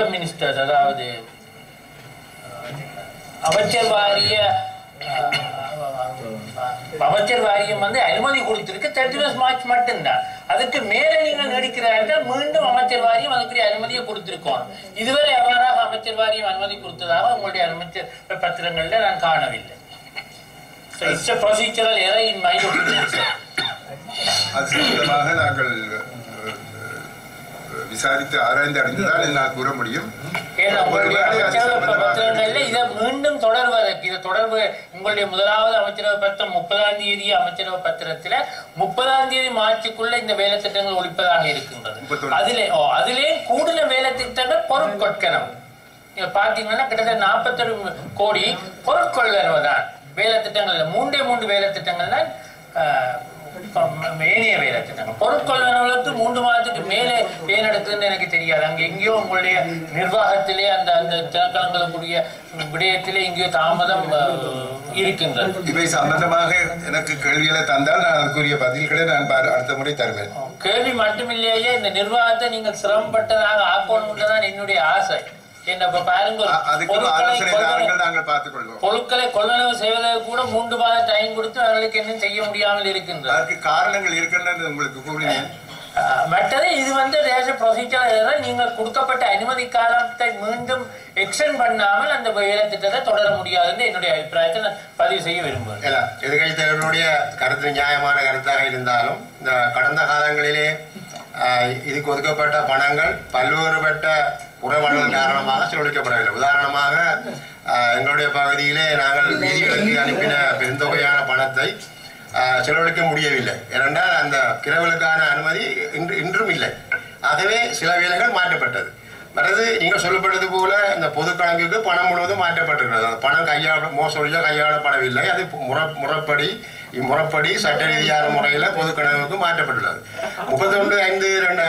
Board of ministers அதாவது அமைச்சர் வாரிய அமைச்சர் வாரியம் வந்து அனுமதி கொடுத்திருக்கு. தேர்ட்டி ஃபர்ஸ்ட் மார்ச் மட்டும்தான். அதுக்கு மேல நீங்க நீடிக்கிறார்கள் மீண்டும் அமைச்சர் வாரியம் அதுக்குரிய அனுமதியை கொடுத்திருக்கோம். இதுவரை எவ்வாறாக அமைச்சர் வாரியம் அனுமதி கொடுத்ததாக உங்களுடைய அமைச்சர் பத்திரங்கள்ல நான் காணவில்லை. It's procedural a in my in my அது சம்பந்தமாக நாங்கள் விசாரித்து ஆராய்ந்து அறிந்துதான் என்னால் கூற முடியும். மீண்டும் தொடர்வதற்கு இதை தொடர்பு உங்களுடைய முதலாவது அமைச்சரவை பத்திரம் முப்பதாம் தேதி அமைச்சரவை பத்திரத்துல முப்பதாம் தேதி மார்ச்சுக்குள்ள இந்த வேலை திட்டங்கள் ஒழிப்பதாக இருக்கின்றது. அதிலே அதிலே கூடுதல் வேலை திட்டங்கள் பொருட்கொட்கணும் நீங்க பாத்தீங்கன்னா கிட்டத்தட்ட நாற்பத்தொரு கோடி பொருட்கொள்வரவு தான் வேலை திட்டங்கள் மூன்றே மூன்று வேலை திட்டங்கள் தான் ஏனைய வேலை திட்டங்கள் பொருட்கொள்வனவுகளுக்கு மூன்று மாதத்துக்கு மேலே ஏன் நடக்குதுன்னு எனக்கு தெரியாது. அங்க எங்கேயோ உங்களுடைய நிர்வாகத்திலே அந்த அந்த தினக்கலங்களுக்குரிய விடயத்திலே எங்கேயோ தாமதம் இருக்கின்றது. இவை சம்பந்தமாக எனக்கு கேள்விகளை தந்தால் நான் அதற்குரிய பதில்களை நான் அடுத்த முறை தருவேன். கேள்வி மட்டுமில்லையே இந்த நிர்வாகத்தை நீங்கள் சிரமப்பட்டதாக ஆக்கணும்ன்றதான் என்னுடைய ஆசை. என்ன பொருட்களை கொள்வனவு செய்வதற்கு கூட மூன்று மாத டைம் கொடுத்து அவர்களுக்கு இன்னும் செய்ய முடியாமல் இருக்கின்றது. அதற்கு காரணங்கள் இருக்கின்றது உங்களுக்கு கூறினேன். மற்றது இது வந்து தேச ப்ரொசீஜர் நீங்கள் கொடுக்கப்பட்ட அனுமதி காலத்தை மீண்டும் எக்ஸ்டெண்ட் பண்ணாமல் அந்த வேலை திட்டத்தை தொடர முடியாதுன்னு என்னுடைய அபிப்பிராயத்தை நான் பதிவு செய்ய விரும்புகிறேன். எதிர்கட்சி தலைவருடைய கருத்து நியாயமான கருத்தாக இருந்தாலும் இந்த கடந்த காலங்களிலே ஆஹ், இதுக்கு ஒதுக்கப்பட்ட பணங்கள் பல்வேறுபட்ட உறவுகள் காரணமாக செலவழிக்கப்படவில்லை. உதாரணமாக எங்களுடைய பகுதியிலே நாங்கள் வீதிகளுக்கு அனுப்பின பெருந்தொகையான பணத்தை செலவழிக்க முடியவில்லை. ஏனென்றால் அந்த கிரவலுக்கான அனுமதி இன்று இன்றும் இல்லை. அதுவே சில வேலைகள் மாற்றப்பட்டது. மற்றது நீங்கள் சொல்லப்பட்டது போல இந்த பொது கணக்குக்கு பணம் முழுவதும் மாற்றப்பட்டிருக்கிறது. அந்த பணம் கையாள மோசடியாக கையாளப்படவில்லை. அது முறை முறைப்படி இம்முறைப்படி சட்ட ரீதியான முறையில் பொது கணக்குக்கு மாற்றப்பட்டுள்ளது. முப்பத்தொன்று ஐந்து ரெண்டு